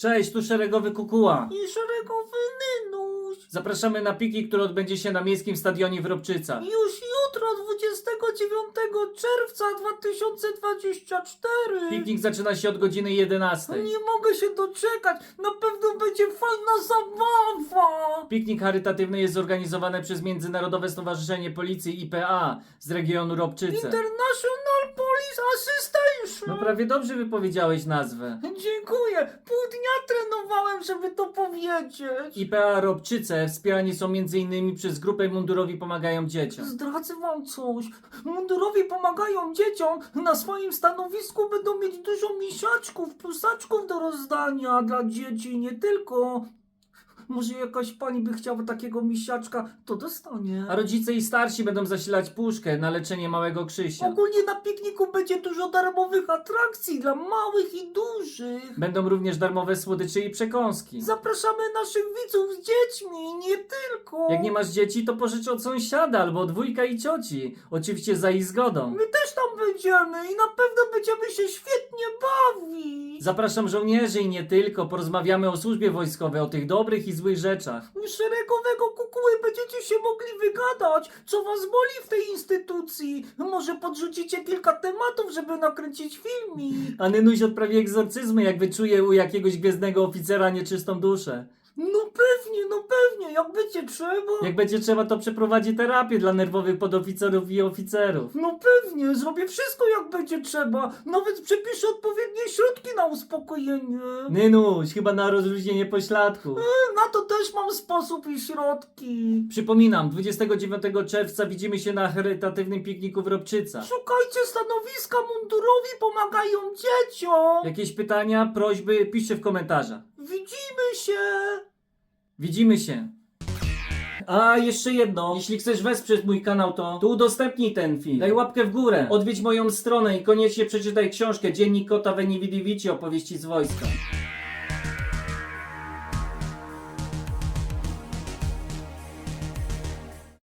Cześć, tu szeregowy kukuła. I szeregowy Nynuś. Zapraszamy na piknik, który odbędzie się na miejskim stadionie w Robczycach. Już jutro, 29 czerwca 2024. Piknik zaczyna się od godziny 11. Nie mogę się doczekać. Na pewno będzie fajna zabawa. Piknik charytatywny jest zorganizowany przez Międzynarodowe Stowarzyszenie Policji IPA z regionu Robczyce. International Police Assistation. No prawie dobrze wypowiedziałeś nazwę. Dziękuję. Pół dnia trenowałem, żeby to powiedzieć. IPA Robczyce wspierani są m.in. przez grupę Mundurowi Pomagają Dzieciom. Zdradzę wam coś. Mundurowi pomagają dzieciom. Na swoim stanowisku będą mieć dużo misiaczków, plusaczków do rozdania dla dzieci, nie tylko. Może jakaś pani by chciała takiego misiaczka, to dostanie. A rodzice i starsi będą zasilać puszkę na leczenie małego Krzysia. Ogólnie na pikniku będzie dużo darmowych atrakcji dla małych i dużych. Będą również darmowe słodycze i przekąski. Zapraszamy naszych widzów z dziećmi, nie tylko. Jak nie masz dzieci, to pożycz od sąsiada albo od wujka i cioci. Oczywiście za ich zgodą. My też tam będziemy i na pewno będziemy się świetnie bawić. Zapraszam żołnierzy i nie tylko. Porozmawiamy o służbie wojskowej, o tych dobrych i złych rzeczach. U szeregowego kukuły będziecie się mogli wygadać, co was boli w tej instytucji. Może podrzucicie kilka tematów, żeby nakręcić filmik. A Nynuś odprawi egzorcyzmy, jak wyczuje u jakiegoś gwiezdnego oficera nieczystą duszę. No pewnie, no pewnie, jak będzie trzeba. Jak będzie trzeba, to przeprowadzi terapię dla nerwowych podoficerów i oficerów. No pewnie, zrobię wszystko jak będzie trzeba. Nawet przepiszę odpowiednie środki na uspokojenie. Nynuś, chyba na rozluźnienie pośladku. Na to też mam sposób i środki. Przypominam, 29 czerwca widzimy się na charytatywnym pikniku w Robczycach. Szukajcie stanowiska mundurowi, pomagają dzieciom. Jakieś pytania, prośby, piszcie w komentarzach. Widzimy się. Widzimy się. A, jeszcze jedno. Jeśli chcesz wesprzeć mój kanał, to, to udostępnij ten film. Daj łapkę w górę. Odwiedź moją stronę i koniecznie przeczytaj książkę Dziennik Kota w Eniwidiwici opowieści z wojska.